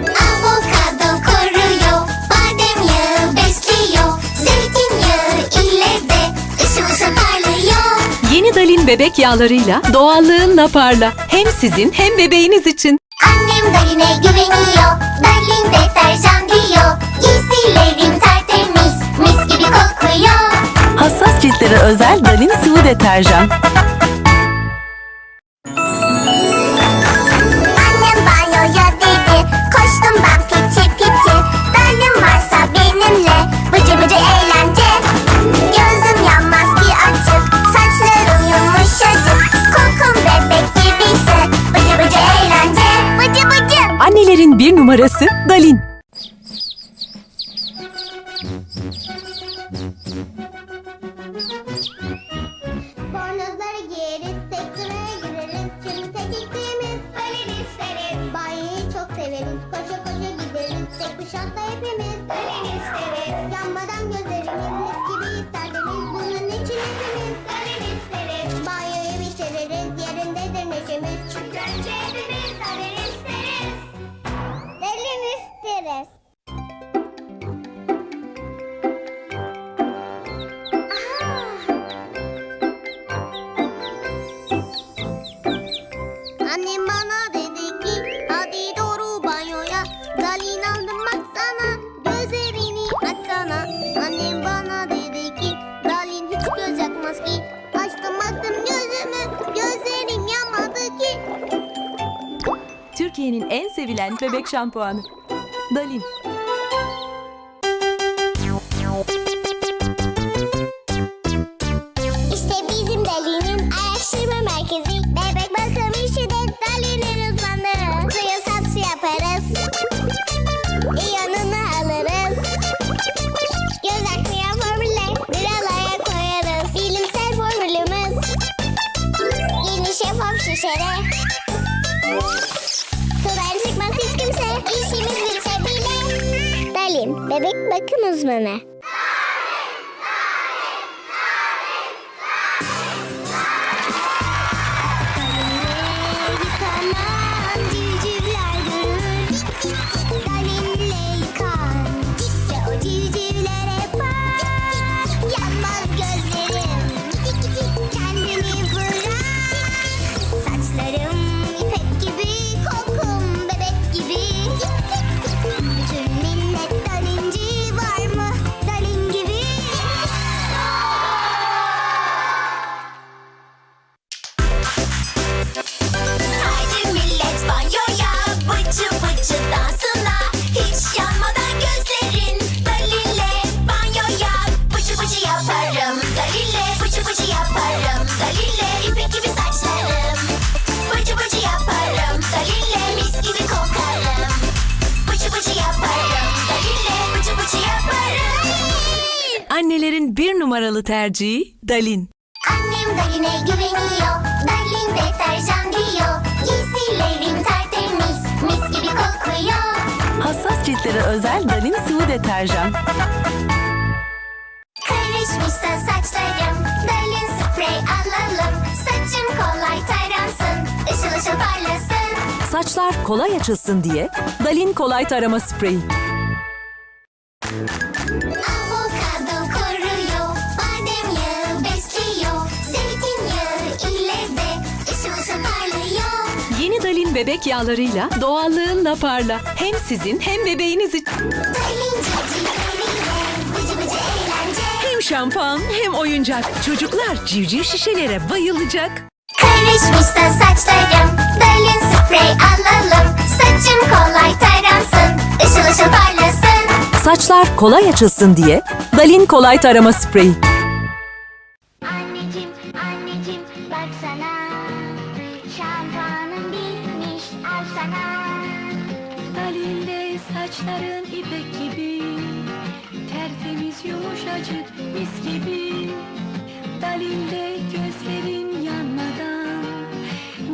Avokado koruyor, badem yağı besliyor, zeytinyağı ile de ışıl ışıl parlıyor. Yeni Dalin bebek yağlarıyla doğallığınla parla. Hem sizin hem bebeğiniz için. Annem Dalin'e güveniyor, Dalin deterjan diyor. Giysilerim tertemiz, mis gibi kokuyor. Hassas ciltlere özel Dalin sıvı deterjan. Annelerin bir numarası Dalin. Dalin Dalin. Yanmadan gözlerimiz Dalin aldım baksana gözlerini açsana Annem bana dedi ki Dalin hiç göz yakmaz ki Açtım baktım gözümü gözlerim yanmadı ki Türkiye'nin en sevilen bebek şampuanı. Dalin. Şişede Sudan çıkmaz hiç kimse. İşimiz bitse bile Dalin bebek bakım uzmanı Annelerin bir numaralı tercihi Dalin. Annem Dalin'e güveniyor. Dalin deterjan diyor. Giysilerim tertemiz, mis gibi kokuyor. Hassas ciltlere özel Dalin sıvı deterjan. Karışmışsa saçlarım, Dalin sprey alalım. Saçım kolay taransın, ışıl ışıl parlasın. Saçlar kolay açılsın diye Dalin kolay tarama spreyi. Dalin bebek yağlarıyla doğallığınla parla. Hem sizin hem bebeğiniz için. Hem şampuan hem oyuncak. Çocuklar civciv şişelere bayılacak. Karışmışsa saçlarım Dalin sprey alalım Saçım kolay taransın Işıl ışıl parlasın Saçlar kolay açılsın diye Dalin kolay tarama spreyi. Anneciğim anneciğim baksana al sana. Dalinde saçların ipek gibi Tertemiz yumuşacık mis gibi. Dalinde gözlerin yanmadan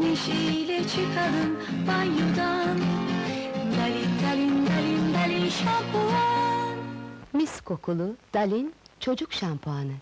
Neşeyle çıkalım banyodan. Dalin dalin dalin dalin şampuan. Mis kokulu Dalin çocuk şampuanı.